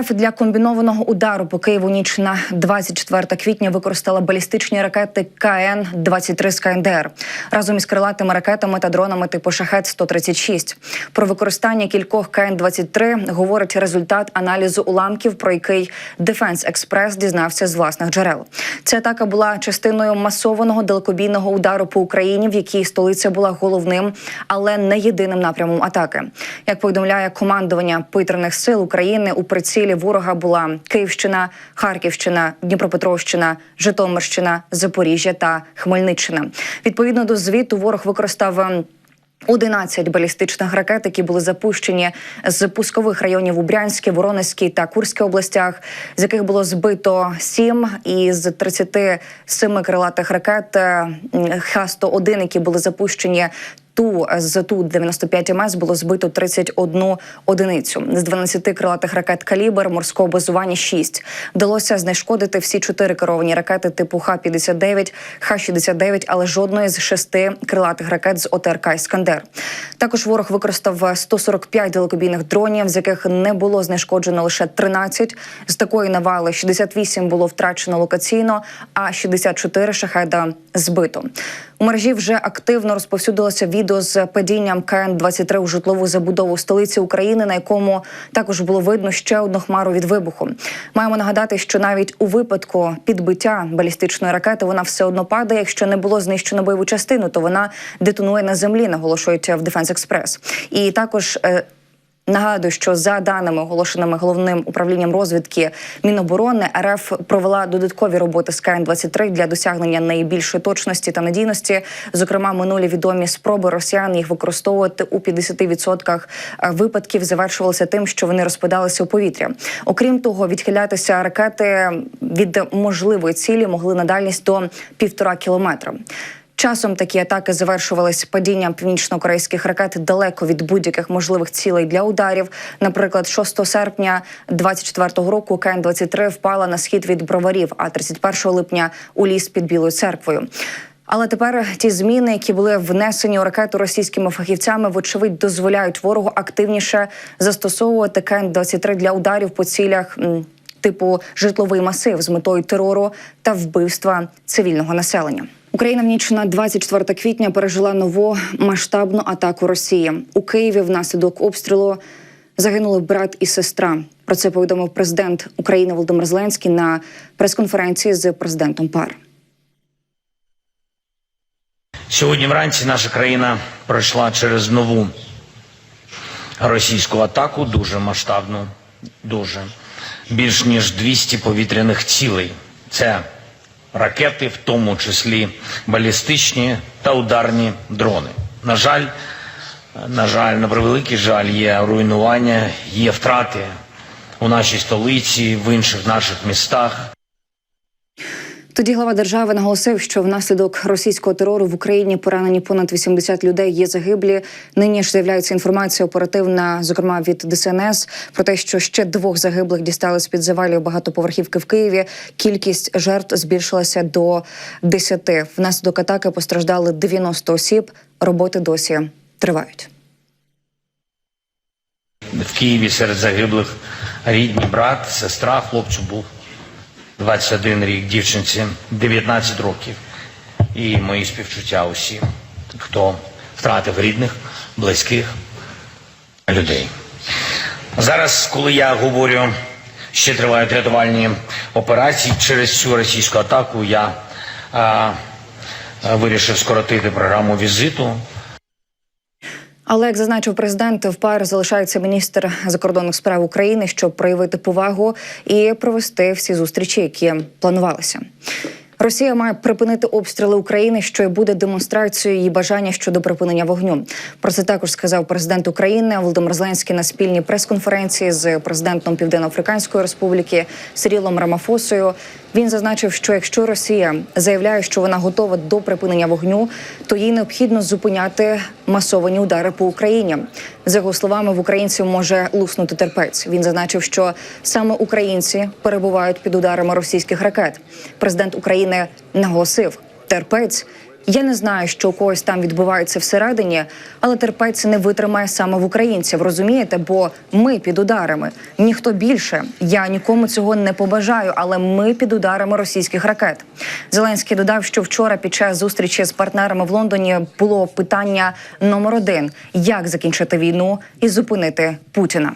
РФ для комбінованого удару по Києву ніч на 24 квітня використала балістичні ракети КН 23 з КНДР разом із крилатими ракетами та дронами типу Шахет 136 Про використання кількох КН 23 говорить результат аналізу уламків, про який Дефенс Експрес дізнався з власних джерел. Ця атака була частиною масованого далекобійного удару по Україні, в якій столиця була головним, але не єдиним напрямом атаки. Як повідомляє командування повітряних сил України у прицілі ворога була Київщина, Харківщина, Дніпропетровщина, Житомирщина, Запоріжжя та Хмельниччина. Відповідно до звіту, ворог використав. ем, 11 балістичних ракет, які були запущені з пускових районів у Брянській, Воронезькій та Курській областях, з яких було збито 7 із 37 крилатих ракет е, Х-101, які були запущені. Ту з ту 95 МС було збито 31 одиницю з 12 крилатих ракет калібр морського базування 6. Вдалося знешкодити всі чотири керовані ракети типу Х-59, Х-69, але жодної з шести крилатих ракет з ОТРК Іскандер. Також ворог використав 145 далекобійних дронів, з яких не було знешкоджено лише 13. З такої навали 68 було втрачено локаційно, а 64 шахеда збито. У мережі вже активно розповсюдилося відео з падінням КН-23 у житлову забудову столиці України, на якому також було видно ще одну хмару від вибуху. Маємо нагадати, що навіть у випадку підбиття балістичної ракети вона все одно падає. Якщо не було знищено бойову частину, то вона детонує на землі, наголошують в Дефенс Експрес. І також. Е, Нагадую, що за даними оголошеними головним управлінням розвідки Міноборони РФ провела додаткові роботи з КН-23 для досягнення найбільшої точності та надійності. Зокрема, минулі відомі спроби росіян їх використовувати у 50% випадків завершувалися тим, що вони розпадалися у повітря. Окрім того, відхилятися ракети від можливої цілі могли на дальність до півтора кілометра. Часом такі атаки завершувались падінням північно-корейських ракет далеко від будь-яких можливих цілей для ударів. Наприклад, 6 серпня 24-го року КН-23 впала на схід від броварів, а 31 липня у ліс під Білою церквою. Але тепер ті зміни, які були внесені у ракету російськими фахівцями, вочевидь дозволяють ворогу активніше застосовувати КН-23 для ударів по цілях. Типу житловий масив з метою терору та вбивства цивільного населення. Україна в ніч на 24 квітня пережила нову масштабну атаку Росії у Києві. Внаслідок обстрілу загинули брат і сестра. Про це повідомив президент України Володимир Зеленський на прес-конференції з президентом ПАР. Сьогодні вранці наша країна пройшла через нову російську атаку, дуже масштабну, дуже більш ніж 200 повітряних цілей. Це ракети, в тому числі балістичні та ударні дрони. На жаль, на жаль, на превеликий жаль, є руйнування, є втрати у нашій столиці, в інших наших містах. Тоді глава держави наголосив, що внаслідок російського терору в Україні поранені понад 80 людей є загиблі. Нині ж з'являється інформація оперативна, зокрема від ДСНС, про те, що ще двох загиблих дістали з під завалів багатоповерхівки в Києві. Кількість жертв збільшилася до 10. Внаслідок атаки постраждали 90 осіб. Роботи досі тривають. В Києві серед загиблих рідні брат, сестра, хлопцю був 21 рік, дівчинці 19 років. І мої співчуття усім, хто втратив рідних, близьких людей. Зараз, коли я говорю, ще тривають рятувальні операції через цю російську атаку, я а, вирішив скоротити програму візиту. Але як зазначив президент, в ПАР залишається міністр закордонних справ України, щоб проявити повагу і провести всі зустрічі, які планувалися. Росія має припинити обстріли України, що і буде демонстрацією її бажання щодо припинення вогню. Про це також сказав президент України Володимир Зеленський на спільній прес-конференції з президентом Південно-Африканської Республіки Сирілом Рамафосою. Він зазначив, що якщо Росія заявляє, що вона готова до припинення вогню, то їй необхідно зупиняти масовані удари по Україні. За його словами, в українців може луснути терпець. Він зазначив, що саме українці перебувають під ударами російських ракет. Президент України наголосив, терпець Я не знаю, що у когось там відбувається всередині, але терпець не витримає саме в українців. Розумієте? Бо ми під ударами. Ніхто більше. Я нікому цього не побажаю, але ми під ударами російських ракет. Зеленський додав, що вчора під час зустрічі з партнерами в Лондоні було питання номер один: як закінчити війну і зупинити Путіна.